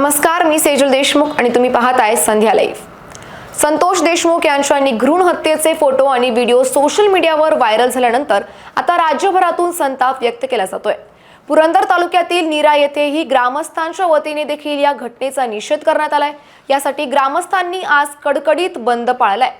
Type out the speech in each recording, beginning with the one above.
नमस्कार मी सेजल देशमुख आणि तुम्ही पाहताय संध्या लाईव्ह संतोष देशमुख यांच्या निघृण हत्येचे फोटो आणि व्हिडिओ सोशल मीडियावर व्हायरल झाल्यानंतर आता राज्यभरातून संताप व्यक्त केला जातोय. पुरंदर तालुक्यातील नीरा येथेही ग्रामस्थांच्या वतीने देखील या घटनेचा निषेध करण्यात आलाय. यासाठी ग्रामस्थांनी आज कडकडीत बंद पाळलाय.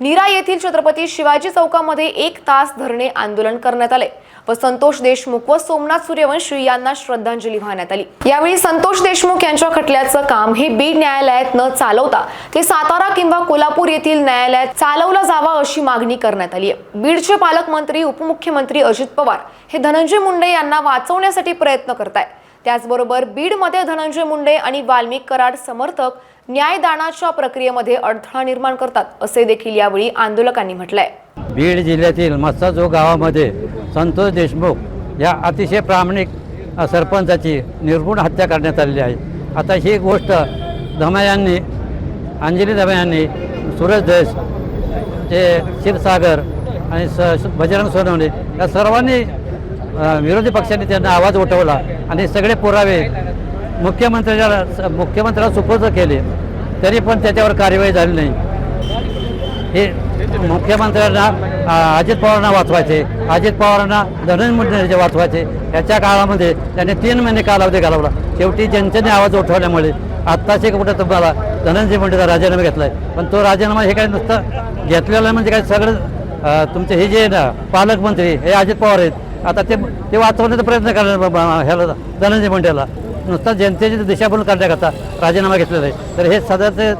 नीरा येथील छत्रपती शिवाजी चौकामध्ये एक तास धरणे आंदोलन करण्यात आले व संतोष देशमुख व सोमनाथ सूर्यवंशी यांना श्रद्धांजली वाहण्यात आली. यावेळी संतोष देशमुख यांच्या खटल्याचं काम हे बीड न्यायालयात न चालवता ते सातारा किंवा कोल्हापूर येथील न्यायालयात चालवलं जावा अशी मागणी करण्यात आली आहे. बीडचे पालकमंत्री उपमुख्यमंत्री अजित पवार हे धनंजय मुंडे यांना वाचवण्यासाठी प्रयत्न करत त्याचबरोबर बीडमध्ये धनंजय मुंडे आणि वाल्मिक कराड समर्थक न्यायदानाच्या प्रक्रियेमध्ये अडथळा निर्माण करतात असे देखील यावेळी आंदोलकांनी म्हटलंय. बीड जिल्ह्यातील मस्साजो गावामध्ये संतोष देशमुख या अतिशय प्रामाणिक सरपंचाची निर्गुण हत्या करण्यात आलेली आहे. आता ही गोष्ट धमयांनी अंजली धमयांनी सूरज देश ते क्षीरसागर आणि स बजरंग सोनवणे या सर्वांनी विरोधी पक्षांनी त्यांना आवाज उठवला आणि सगळे पुरावे मुख्यमंत्र्याला मुख्यमंत्र्याला सुपूर्द केले. तरी पण त्याच्यावर कार्यवाही झाली नाही. हे मुख्यमंत्र्यांना अजित पवारांना वाचवायचे अजित पवारांना धनंजय मुंडे वाचवायचे. याच्या काळामध्ये त्यांनी तीन महिने कालावधी घालवला. शेवटी जनतेने आवाज उठवल्यामुळे आत्ताच एक कुठं तुम्हाला धनंजय मुंडेचा राजीनामा घेतला आहे पण तो राजीनामा हे काय नुसतं घेतलेला म्हणजे काय सगळं तुमचे हे जे ना पालकमंत्री हे अजित पवार आहेत आता ते ते वाचवण्याचा प्रयत्न करणार ह्याला धनंजय मुंडेला. नुसता जनतेची दिशाभूल करण्याकरता राजीनामा घेतलेला आहे. तर हे सध्याचे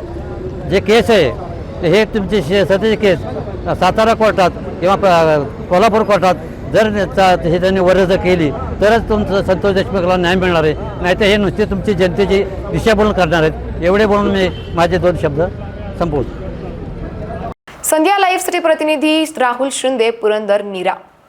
जे केस आहे हे तुमची शे- सध्याची केस सातारा कोर्टात किंवा कोल्हापूर कोर्टात जर हे त्यांनी वर्ज केली तरच तुमचं संतोष देशमुखला न्याय मिळणार आहे. नाहीतर हे नुसते तुमची जनतेची दिशाभूल करणार आहेत. एवढे बोलून मी माझे दोन शब्द संपवतो. संध्या लाईव्हसाठी प्रतिनिधी राहुल शिंदे पुरंदर नीरा.